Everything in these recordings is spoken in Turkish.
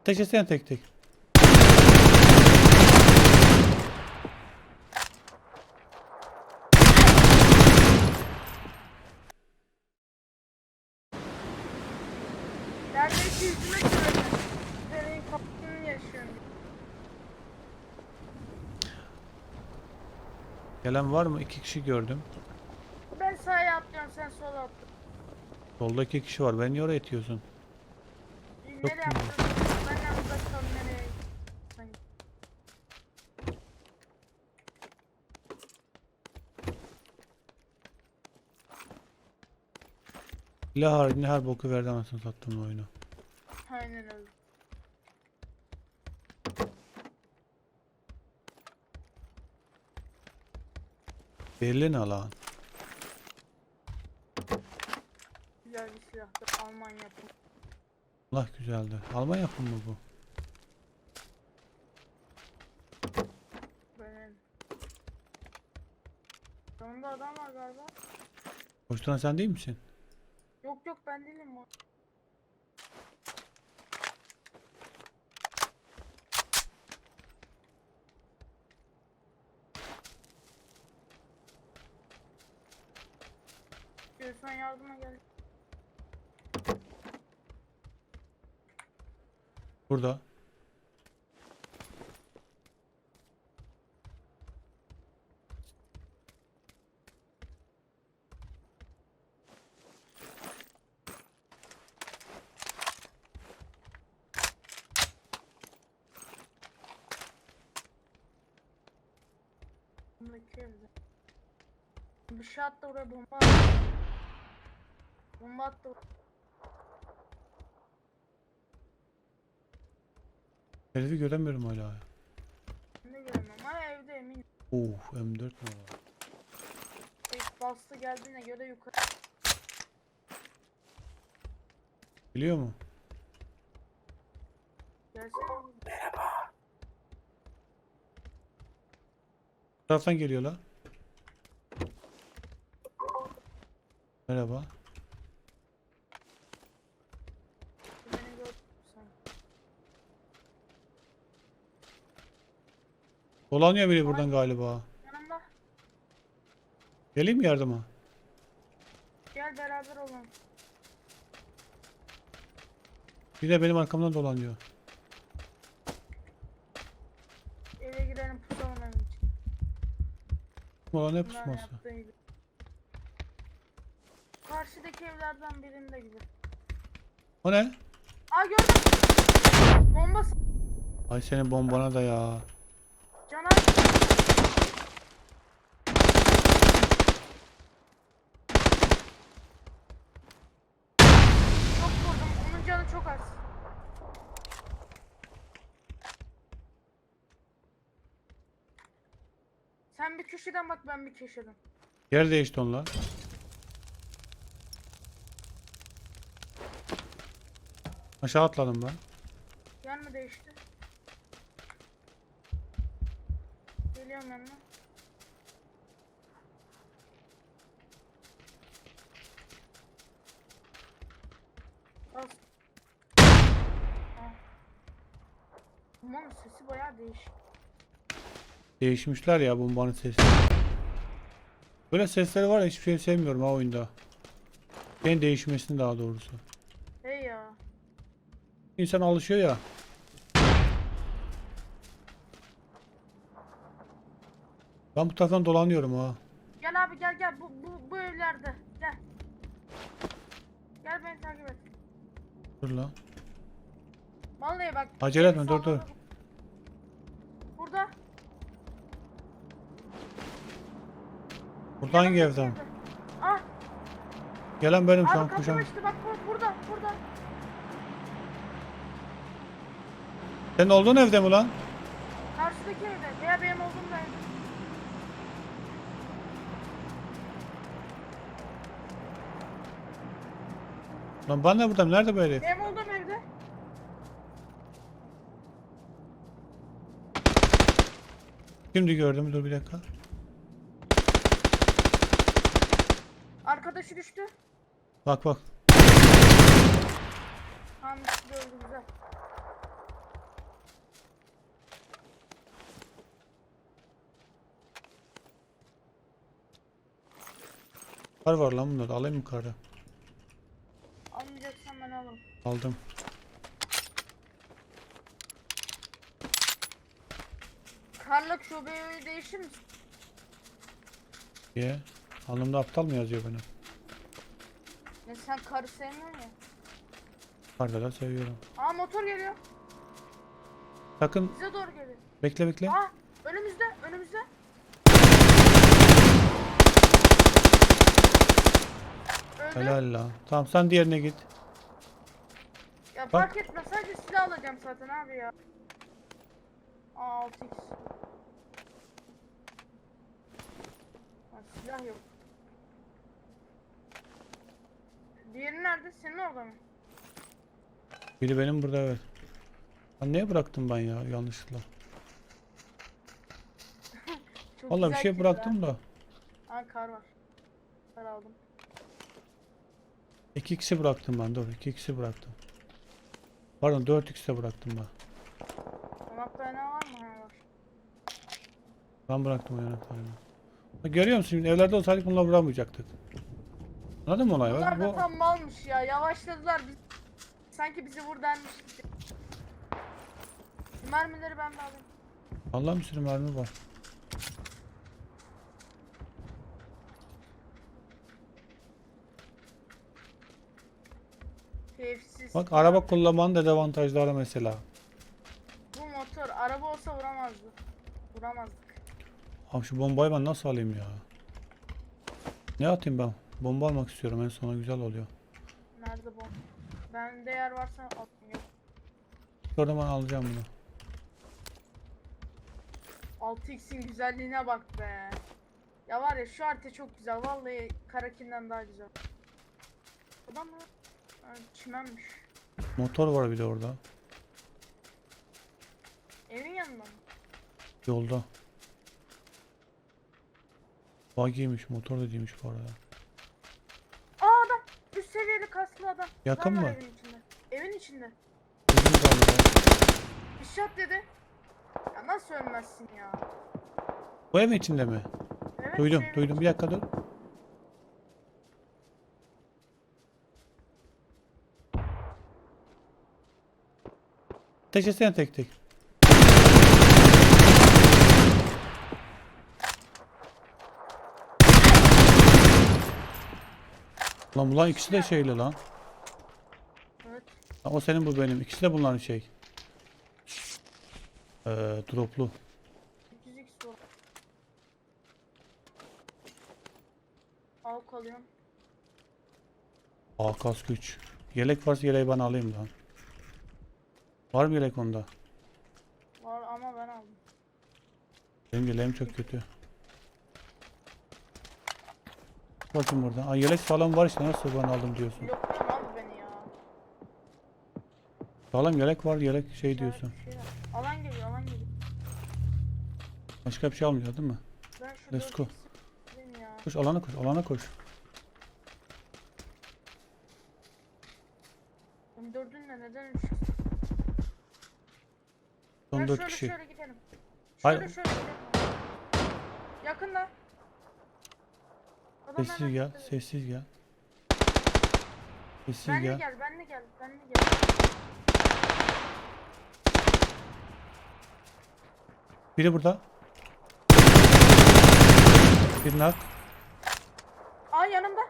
Ateş etsene tek tek. Neredeyse yüzüme göre. Senin kapısını yaşıyorum. Gelen var mı? İki kişi gördüm. Ben sağa atlıyorum sen sola atla. Solda iki kişi var. Ben niye oraya itiyorsun? Mu? atladın? Ben yanımda kal nereye? Sen- Silah haricinde her boku verdi anasını sattım oyunu. Aynen öyle. Berlin alan. Güzel bir silahtır. Alman yapımı. Allah güzeldi. Alman yapımı mı bu? Benim. Yanında adam var galiba. Koşturan sen değil misin? Yok yok ben değilim o. Lütfen yardıma gel. Burada. Evde. Bir şey attı oraya bomba attı. Bomba attı. Herifi göremiyorum hala. Ben de göremem ama evde eminim. Uf M4 mi var? Şey, bastı geldiğine göre yukarı. Biliyor mu? Gelsene. Taraftan geliyor la. Merhaba. Dolanıyor biri buradan galiba. Yanımda. Geleyim mi yardıma? Gel beraber olalım. Bir de benim arkamdan dolanıyor. Ulan ne pusması? Karşıdaki evlerden birinde gibi. O ne? Aa gördüm. Bomba Ay senin bombana da ya. Sen bir köşeden bak ben bir köşeden. Yer değişti onlar. Aşağı atladım ben. Yer mi değişti? Geliyorum yanına. Bas. Aa. Aman sesi bayağı değişik. Değişmişler ya bombanın sesi. Böyle sesleri var ya hiçbir şey sevmiyorum ha oyunda. En değişmesini daha doğrusu. Hey ya. İnsan alışıyor ya. Ben bu taraftan dolanıyorum ha. Gel abi gel gel bu bu, bu evlerde gel. Gel beni takip et. Dur lan. Vallahi bak. Acele etme, dur, dur. Burada. Burada hangi evden? evde. Ah Gelen benim şu abi an kapı kuşam. açtı bak bu, burada burada. Senin olduğun evde mi lan? Karşıdaki evde veya benim olduğum da evde. Lan ben de buradayım. Nerede bu herif? Benim olduğum evde. Şimdi gördüm. Dur bir dakika. arkadaşı düştü. Bak bak. Tamam düştü öldü güzel. Kar var lan bunlar. Alayım mı karı? Almayacaksan ben alım. Aldım. Karlık şubeyi değişir misin? Niye? Alnımda aptal mı yazıyor benim? Ya sen karı sevmiyorsun ya. Karda da seviyorum. Aa motor geliyor. Sakın Bize doğru geliyor. bekle bekle. Aa önümüzde önümüzde. Öldü. Helal lan. Tamam sen diğerine git. Ya fark etmez sadece silah alacağım zaten abi ya. Aa 6x. Ha, silah yok. Diğeri nerede? Senin orada mı? Biri benim burada evet. Lan neye bıraktım ben ya yanlışlıkla? Çok Vallahi bir güzel şey bıraktım da. ha. Kar var. Kar aldım. İki kişi bıraktım ben iki kişi bıraktım. Pardon 4 kişi bıraktım ben. Konak dayanağı var mı? Ha var. Ben bıraktım o yanaklarını. Görüyor musun evlerde olsaydık bunları vuramayacaktık. Anladın mı olay? Bunlar da bu tam malmış ya. Yavaşladılar. Biz... Sanki bizi vur denmiş. Mermileri ben de alayım. Allah bir sürü mermi var. Keyifsiz. Bak araba kullanmanın da dezavantajları mesela. Bu motor araba olsa vuramazdı. Vuramazdık. Abi şu bombayı ben nasıl alayım ya? Ne atayım ben? Bomba almak istiyorum en sona güzel oluyor. Nerede bu? Bende yer varsa. Yok. Sonra ben alacağım bunu. 6x'in güzelliğine bak be. Ya var ya şu harita çok güzel. Vallahi Karakin'den daha güzel. Adam mı? Ha, çimenmiş. Motor var bir de orada. Evin yanında mı? Yolda. Buggy'ymiş motor da değilmiş bu arada. Aa adam! Üst seviyeli adam. Yakın var mı? Evin içinde. Evin içinde. Uzun kaldı. İşaret dedi. Ya nasıl ölmezsin ya? Bu evin içinde mi? Evet, Duydum evin duydum bir dakika dur. Ateş etsene tek tek. Lan bunlar ikisi de şeyli lan. O senin bu benim. İkisi de bunların şey. Ee, droplu. 8x bu. Avuk alıyorum. Aa güç. Yelek varsa yeleği ben alayım lan. Var mı yelek onda? Var ama ben aldım. Benim yeleğim çok kötü. Bakın burada. Aa yelek falan var işte nasıl ben aldım diyorsun. Ya. Sağlam yelek var yelek şey diyorsun. şey var. Alan geliyor alan geliyor. Başka bir şey almayacağız değil mi? Ben şu Let's go. 4x'i alayım ya. Koş alana koş alana koş. M4'ünle neden 3 Son Gel 4 şöyle kişi. şöyle gidelim. Hayır. Şöyle şöyle gidelim. Yakında. Adam Sessiz gel sessiz gel. Sessiz Benle gel. gel, benle gel, benle gel. Biri burada. Bir nak. Aa yanımda.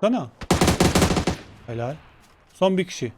Sana. Helal. Son bir kişi.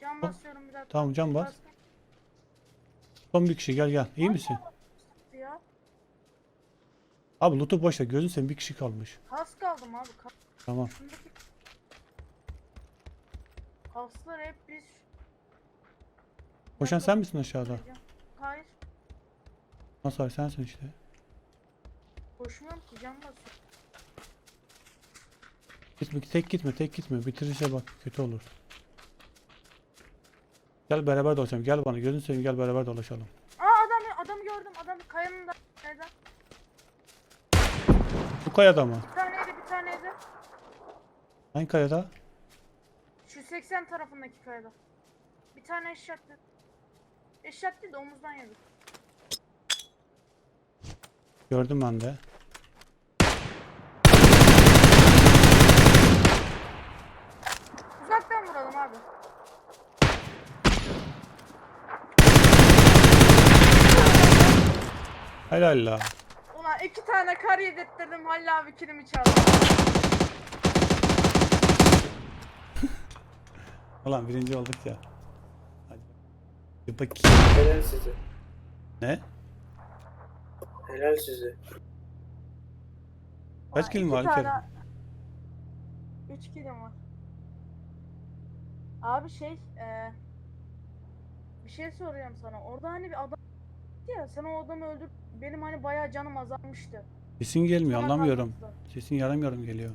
Can basıyorum bir dakika. Tamam, can bas. Bastım. Son bir kişi gel gel. İyi misin? Ya. Abi loot'u boş ver. Gözün sen bir kişi kalmış. Kas kaldım abi. Kas. Tamam. Kaslar hep biz. Koşan sen misin aşağıda? Hayır. Nasıl hayır, sensin işte. Koşmuyorum ki can basıyorum. Gitme tek gitme tek gitme. Bitirirse bak kötü olur. Gel beraber dolaşalım. Gel bana. Gözün seveyim gel beraber dolaşalım. Aa adamı adamı gördüm. Adam kayanın da. Nereden? Bu kayada mı? Bir taneydi bir taneydi. Hangi kayada? Şu 80 tarafındaki kayada. Bir tane eşyattı. Eşşat değil de yedik. Gördüm ben de. Uzaktan vuralım abi. Helal la. Ulan iki tane kar yedirttirdim Halil abi kilimi çaldı. Ulan birinci olduk ya. Bir bakayım. Helal size. Ne? Helal size. Kaç kilim var tane- Üç kilim var. Abi şey eee bir şey soruyorum sana. Orada hani bir adam ya sen o adamı öldür benim hani bayağı canım azalmıştı. Sesin gelmiyor Sana anlamıyorum. kalmıştı. Sesin yarım yarım geliyor.